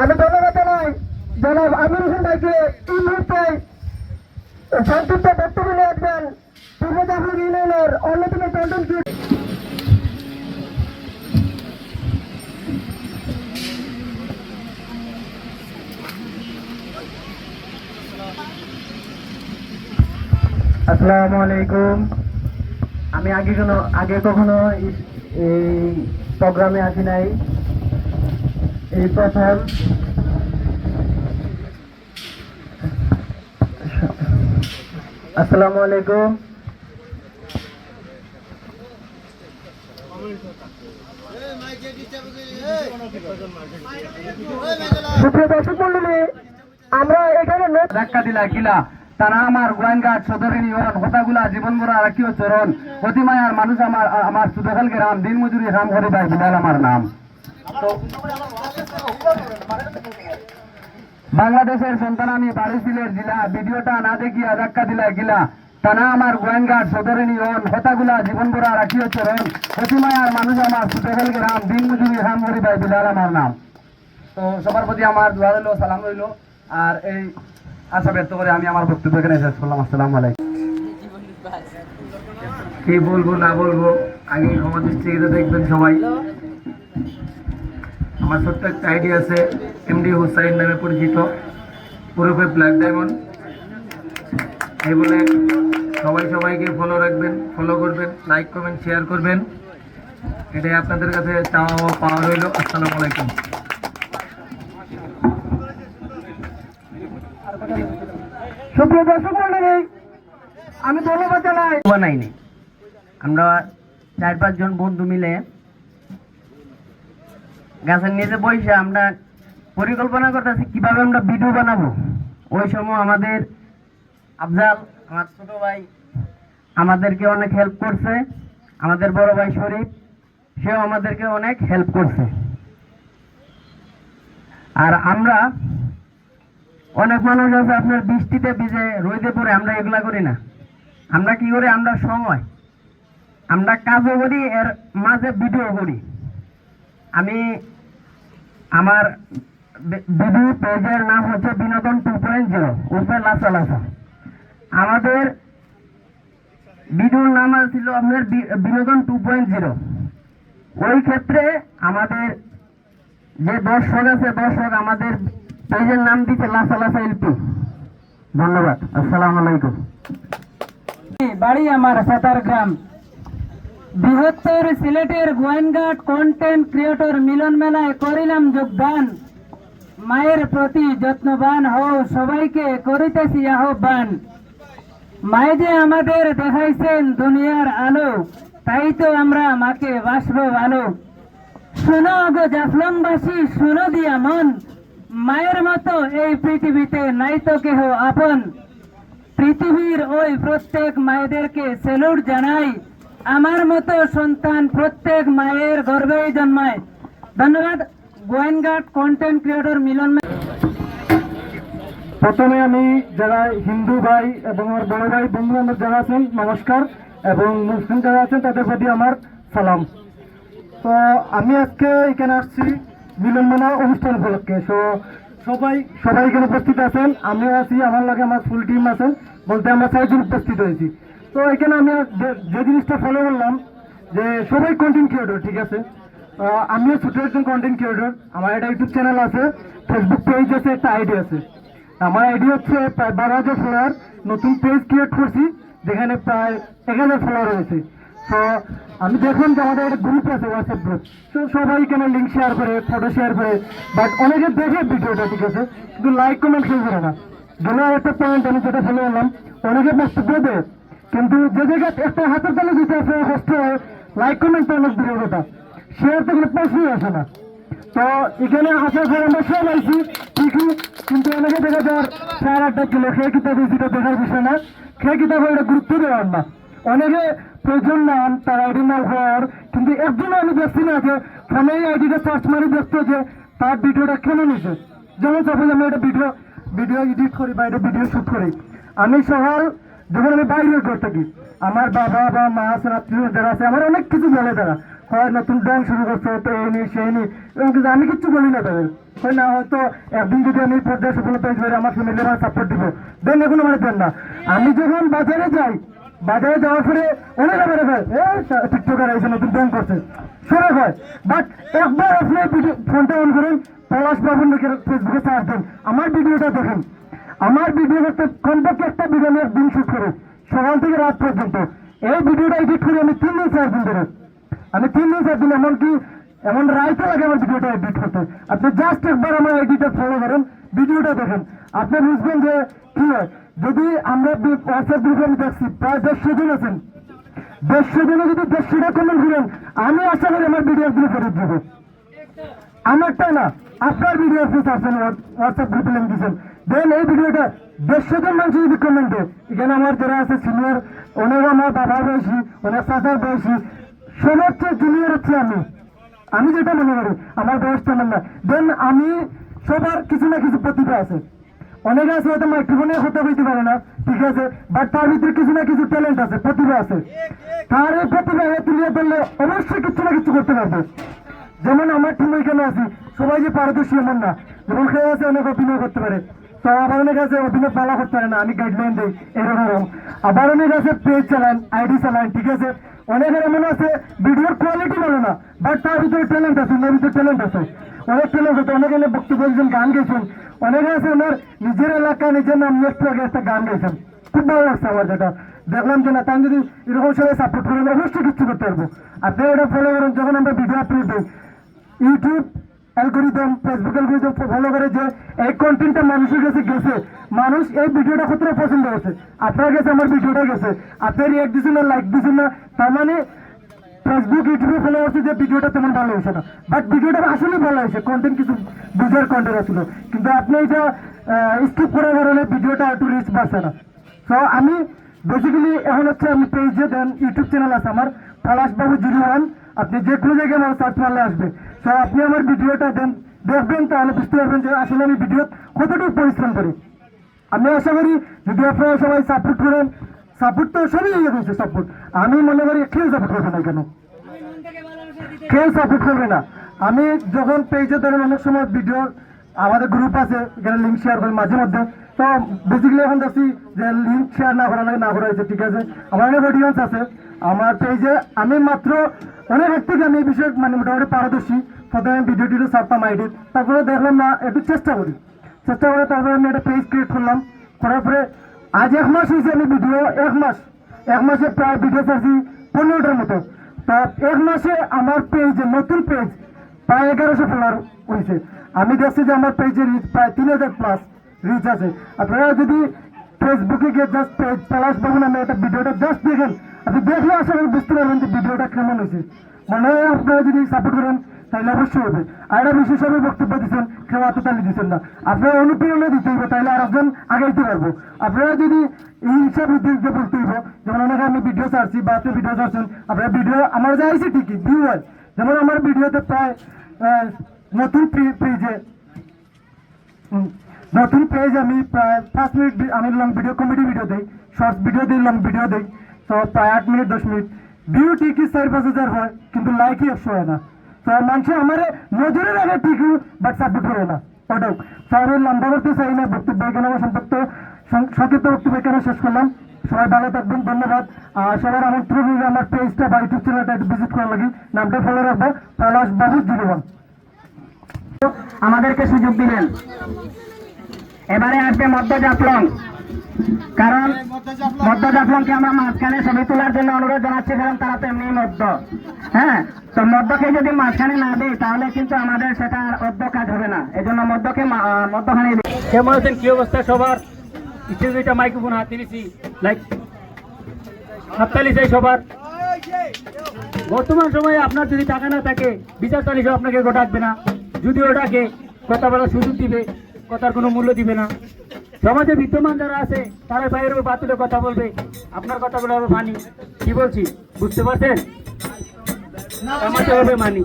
আমি ধন্যবাদ জানাই। জনাব আমির হোসেন ভাইকে এই মুহূর্তে সংক্ষিপ্ত বক্তব্য আসবেন। পূর্ব জাফর ইউনিয়নের অন্যতম কন্টেন্ট আসসালামু আলাইকুম। আমি আগে কোনো, আগে কখনো এই- প্রোগ্রামে আসি নাই। এই প্রথম আসসালামু আলাইকুম। আমরা এখানে ধাক্কা দিলা, কিলা? তারা আমার গোয়েঙ্গাট সদরের ইউরন হতাগুলা জীবন গড়া রাখিও চরণ। অতিমায়ার মানুষ আমার আমার সুদখাল গ্রাম দিন মজুরি রাম হরি ভাই বিলাল আমার নাম। বাংলাদেশের সন্তান আমি বারিশিলের জেলা, ভিডিওটা না দেখিয়া ধাক্কা দিলা গিলা। তানা আমার গোয়েঙ্গাট সদরের ইউরন হতাগুলা জীবন গড়া রাখিও চরণ। অতিমায়ার মানুষ আমার সুদখাল গ্রাম দিন মজুরি রাম হরি ভাই বিলাল আমার নাম। তো সবার প্রতি আমার দোয়া রইল, সালাম রইল। আর এই আশা ব্যক্ত করে আমি আমার বক্তব্য এখানে শেষ করলাম। আসসালাম আলাইকুম। কি বলব, না বলব, আগে ক্ষমা দৃষ্টিতে দেখবেন সবাই। আমার ছোট্ট একটা আইডি আছে, এমডি হুসাইন নামে পরিচিত। পুরোপে ব্ল্যাক ডায়মন্ড এই বলে সবাই সবাইকে ফলো রাখবেন ফলো করবেন লাইক কমেন্ট শেয়ার করবেন। এটাই আপনাদের কাছে চাওয়া পাওয়া রইল। আসসালামু আলাইকুম। সুপ্রিয় দর্শক মন্ডলী, আমি ধন্যবাদ জানাই। আমরা চার পাঁচজন বন্ধু মিলে গাছের নিচে বসে আমরা পরিকল্পনা করতেছি কীভাবে আমরা ভিডিও বানাবো। ওই সময় আমাদের আফজাল, আমার ছোট ভাই, আমাদেরকে অনেক হেল্প করছে। আমাদের বড় ভাই শরীফ, সেও আমাদেরকে অনেক হেল্প করছে। আর আমরা অনেক মানুষ আছে আপনার বৃষ্টিতে ভিজে রোদে পড়ে, আমরা এগুলা করি না। আমরা কি করি? আমরা সময়। আমরা কাজও করি, এর মাঝে ভিডিও করি। আমি আমার ভিডিও পেজের নাম হচ্ছে বিনোদন টু পয়েন্ট জিরো, উর্ফে লাসা লাসা। আমাদের ভিডিওর নাম ছিল আপনার বিনোদন টু পয়েন্ট জিরো। ওই ক্ষেত্রে আমাদের যে দর্শক আছে, দর্শক আমাদের পেজের নাম দিচ্ছে লাসা লাসা এলপি ধন্যবাদ, আসসালামু আলাইকুম। বাড়ি আমার সাতার গ্রাম। বৃহত্তর সিলেটের গোয়েনঘাট কন্টেন্ট ক্রিয়েটর মিলন মেলায় করিলাম যোগদান। মায়ের প্রতি যত্নবান হও, সবাইকে করিতেছি আহ্বান। মায়ে যে আমাদের দেখাইছেন দুনিয়ার আলো, তাই তো আমরা মাকে বাসবো ভালো। শোনো গো জাফলংবাসী, শোনো দিয়া মন। মায়ের মতো এই পৃথিবীতে নাই তো কেহ। আপন পৃথিবীর ওই প্রত্যেক মায়েদেরকে সেলুট জানাই। আমার মতো সন্তান প্রত্যেক মায়ের গর্ভেই জন্মায়। ধন্যবাদ, গোয়েনঘাট কন্টেন্ট ক্রিয়েটর মিলন প্রথমে আমি যারা হিন্দু ভাই এবং আমার বড় ভাই বন্ধু বান্ধব যারা আছেন, নমস্কার। এবং মুসলিম যারা আছেন, তাদের প্রতি আমার সালাম। তো আমি আজকে এখানে আসছি মিলন মেলা অনুষ্ঠান উপলক্ষে। সো সবাই সবাই এখানে উপস্থিত আছেন। আমিও আছি, আমার লাগে আমার ফুল টিম আছেন বলতে আমরা চারজন উপস্থিত হয়েছি। তো এখানে আমি যে জিনিসটা ফলো করলাম, যে সবাই কন্টেন্ট ক্রিয়েটর ঠিক আছে? আমিও ছোট একজন কন্টেন্ট ক্রিয়েটর আমার একটা ইউটিউব চ্যানেল আছে ফেসবুক পেজ আছে, একটা আইডি আছে। আমার আইডি হচ্ছে প্রায় বারো হাজার ফলোয়ার নতুন পেজ ক্রিয়েট করছি, যেখানে প্রায় এক হাজার ফলোয়ার রয়েছে তো আমি দেখলাম যে আমাদের একটা গ্রুপ আছে হোয়াটসঅ্যাপ গ্রুপ তো সবাই কেন লিঙ্ক শেয়ার করে ফটো শেয়ার করে? বাট অনেকে দেখে ভিডিওটা, ঠিক আছে? কিন্তু লাইক কমেন্ট কেউ করে না। জন্য একটা পয়েন্ট আমি যেটা ফলো করলাম, অনেকে বক্তব্য দেয় কিন্তু যে জায়গায় একটা হাতের তালে দিতে আসে কষ্ট হয় লাইক কমেন্ট তো অনেক দূরের কথা শেয়ার তো কোনো প্রশ্নই আসে না। তো এখানে আসার পর আমরা সব আইছি ঠিকই। কিন্তু অনেকে দেখা যার চার আটটা কিলো খেয়ে কিতাব, সেটা দেখার বিষয় না। খেয়ে কিতাব, এটা গুরুত্ব দেওয়ার না। অনেকে প্রয়োজন নাম তার আইডি হওয়ার। কিন্তু একজন আমি দেখছি না যে, ফোনে আইডিটা সার্চ মারি দেখতো যে, তার ভিডিওটা কেন নিছে যেমন সাপোজ আমি একটা ভিডিও ভিডিও এডিট করি বা একটা ভিডিও শ্যুট করি। আমি সকাল, যখন আমি বাইরে ঘর থাকি, আমার বাবা বা মা আছে আত্মীয় যারা আছে, আমার অনেক কিছু বলে তারা। হয় নতুন ড্রয়িং শুরু করছে, তো এই নি সেই নি এরকম কিন্তু আমি কিচ্ছু বলি না তাদের। হয় না, হয়তো একদিন যদি আমি পর্যায়ে সফলতা আমার ফ্যামিলি আমার সাপোর্ট দিব। দেন এখন আমার দেন না। আমি যখন বাজারে যাই বাজারে যাওয়ার পরে আবার টিকটকার এসে নতুন করছে। বাট একবার ফোনটা অন করেন, পলাশ লিখে ফেসবুকে চার্জ দেন। আমার ভিডিওটা দেখেন। আমার ভিডিও করতে কমপক্ষে একটা ভিডিও আমি একদিন শুট করে। সকাল থেকে রাত পর্যন্ত। এই ভিডিওটা এডিট করে আমি তিন দিন চার দিন ধরে। আমি তিন দিন চার দিন, এমনকি এমন রাইতে লাগে আমার ভিডিওটা এডিট করতে। আপনি জাস্ট একবার আমার এডিটর ফলো করেন, ভিডিওটা দেখেন। আপনি বুঝবেন যে কি হয়। যদি আমরা হোয়াটসঅ্যাপ গ্রুপে আমি দেখছি, প্রায় দেড়শো জন আছেন। দেড়শো জনে যদি দেড়শোটা কমেন্ট করেন, আমি আশা করি আমার ভিডিও আপনি ফেরত দেবো। আমারটা না, আপনার ভিডিও আপনি চাচ্ছেন হোয়াটসঅ্যাপ গ্রুপে লিঙ্ক দিচ্ছেন দেন এই ভিডিওটা দেড়শো জন মানুষ যদি কমেন্ট দেয়, এখানে আমার যারা আছে সিনিয়র অনেক আমার বাবার বয়সী অনেক চাচার বয়সী সমস্ত জুনিয়র হচ্ছে আমি। আমি যেটা মনে করি, আমার বয়স তেমন না। দেন আমি সবার কিছু না কিছু প্রতিভা আছে। অনেকে আছে হয়তো মাইক্রোফোনে কথা বলতে পারে না। ঠিক আছে? বাট তার ভিতরে কিছু না কিছু ট্যালেন্ট আছে, প্রতিভা আছে। তার এই প্রতিভা তুলিয়ে ধরলে অবশ্যই কিছু না কিছু করতে পারবে। যেমন আমার টিম এখানে আছি, সবাই যে পারদর্শী এমন না, যেমন খেয়ে আছে, অনেক অভিনয় করতে পারে। তো আবার অনেক আছে, অভিনয় পালা করতে পারে না, আমি গাইডলাইন দিই, এরকম আবার অনেক আছে পেজ চালান আইডি চালান, ঠিক আছে? অনেকের এমন আছে ভিডিওর কোয়ালিটি ভালো না বাট তার ভিতরে ট্যালেন্ট আছে ওনার ভিতরে ট্যালেন্ট আছে। ট্যালেন্ট আছে অনেকে বক্তব্য দিয়েছেন, গান গেছেন অনেকে আছে ওনার নিজের এলাকা, নিজের নাম নেক্সট একটা গান গেছেন খুব ভালো লাগছে আমার যেটা। দেখলাম যে না তাই যদি এরকম সবাই সাপোর্ট করেন অবশ্যই কিছু করতে পারব। আপনি এটা ফলো করেন, যখন আমরা ভিডিও আপলোড দিই। YouTube algorithm Facebook algorithm follow করে যে এই কন্টেন্টটা মানুষের কাছে গেছে। মানুষ এই ভিডিওটা কতটা পছন্দ করছে? আপনার কাছে আমার ভিডিওটা গেছে। আপনি রিয়েক্ট দিচ্ছেন না লাইক দিচ্ছেন না, তার মানে ফেসবুক ইউটিউবে ফলো করছে যে ভিডিওটা তেমন ভালো হয়েছে না। বাট ভিডিওটা আসলে ভালো হয়েছে কন্টেন্ট কিছু বুঝার কন্টেন্ট ছিল কিন্তু আপনি এটা স্কিপ করার কারণে ভিডিওটা একটু রিচ পাচ্ছে না। তো আমি বেসিক্যালি এখন হচ্ছে আমি পেজে দেন ইউটিউব চ্যানেল আছে আমার পলাশবাবু জিরো ওয়ান আপনি যে কোনো জায়গায় আমার সার্চ মারলে আসবে। তো আপনি আমার ভিডিওটা দেন, দেখবেন তাহলে বুঝতে পারবেন যে আসলে আমি ভিডিও কতটুকু পরিশ্রম করি। আমি আশা করি যদি আপনারা সবাই সাপোর্ট করেন সাপোর্ট তো সবই ইয়ে করছে সাপোর্ট আমি মনে করি কেউ সাপোর্ট করবে না কেন। কেউ সাপোর্ট করবে না। আমি যখন পেজে ধরেন অনেক সময় ভিডিও আমাদের গ্রুপ আছে, এখানে লিঙ্ক শেয়ার করি মাঝে মধ্যে। তো বেসিক্যালি এখন দেখছি যে লিঙ্ক শেয়ার না করা লাগে, না করা হয়েছে, ঠিক আছে? আমার অনেক অডিয়েন্স আছে। আমার পেজে আমি মাত্র অনেক এক থেকে আমি এই বিষয়ে মানে মোটামুটি পারদর্শী। প্রথমে ভিডিও টিডিও ছাড়তাম আইডি তারপরে দেখলাম না, একটু চেষ্টা করি। চেষ্টা করে তারপরে আমি একটা পেজ ক্রিয়েট করলাম। করার পরে আজ এক মাস হয়েছে আমি ভিডিও এক মাস। এক মাসে প্রায় ভিডিও ছাড়ছি পনেরোটার মতো। এক মাসে আমার পেজ নতুন পেজ প্রায় এগারোশো ফলোয়ার হয়েছে আমি দেখছি যে আমার পেজে রিচ প্রায় তিন হাজার প্লাস রিচ আছে। আপনারা যদি ফেসবুকে গিয়ে জাস্ট পেজ পলাশ বাবু নামে একটা ভিডিওটা জাস্ট দেখেন, আপনি দেখলে আসলে বুঝতে পারবেন যে ভিডিওটা কেমন হয়েছে। মানে আপনারা যদি সাপোর্ট করেন তাহলে অবশ্যই হবে। আর একটা বিশেষ ভাবে বক্তব্য দিচ্ছেন কেউ এতটালি দিচ্ছেন না। আপনারা অনুপ্রেরণা দিতে হবে তাহলে আর একজন আগাইতে পারব। আপনারা যদি এই হিসাব দিতে বলতে হইব, যেমন অনেকে আমি ভিডিও ছাড়ছি বা আপনি ভিডিও ছাড়ছেন, আপনারা ভিডিও আমার যা আইছে ঠিকই ভিউ হয় যেমন আমার ভিডিওতে প্রায় নতুন পেজে নতুন পেজ আমি প্রায় পাঁচ মিনিট আমি লং ভিডিও কমেডি ভিডিও দিই শর্ট ভিডিও দিই লং ভিডিও দিই, তো প্রায় আট মিনিট, দশ মিনিট। ভিউ ঠিকই চার পাঁচ হাজার হয়, কিন্তু লাইকই একশো হয় না। মানুষ আমার নজরে রাখে ঠিকই বাট সাপোর্ট করে না। ওটাও তো আমি লম্বা চাই না, বক্তব্য এখানে সম্পর্ক সংক্ষিপ্ত বক্তব্য এখানে শেষ করলাম। সবাই ভালো থাকবেন, ধন্যবাদ। আর সবার আমন্ত্রণ রইল আমার পেজটা বা ইউটিউব চ্যানেলটা ভিজিট করার লাগি। নামটা ফলো রাখব। পলাশ বাবু ওয়ান আমাদেরকে সুযোগ দিলেন। এবারে আসবে মধ্য জাফলং কারণ মধ্য জাফলংকে আমরা মাঝখানে ছবি তোলার জন্য অনুরোধ জানাচ্ছি, কারণ তারা তো এমনি মধ্য হ্যাঁ? তো মধ্যকে যদি মাঝখানে না দেয় তাহলে কিন্তু আমাদের সেটা আর অর্ধ কাজ হবে না। এই জন্য মধ্যকে দিই। কেমন আছেন কি অবস্থা সবার? মাইক্রোফোন হাতে লাইক হাততালি চাই সবার। বর্তমান সময়ে আপনার যদি টাকা না থাকে, বিচার তালি সব আপনাকে গোটাকবে না। যদি ওটাকে কথা বলার সুযোগ দিবে, কথার কোনো মূল্য দিবে না। সমাজে বিদ্যমান যারা আছে তারা বাইরেও বাতিলে কথা বলবে। আপনার কথাগুলো হবে মানি। কি বলছি? বুঝতে পারছেন? আমাকে হবে মানি।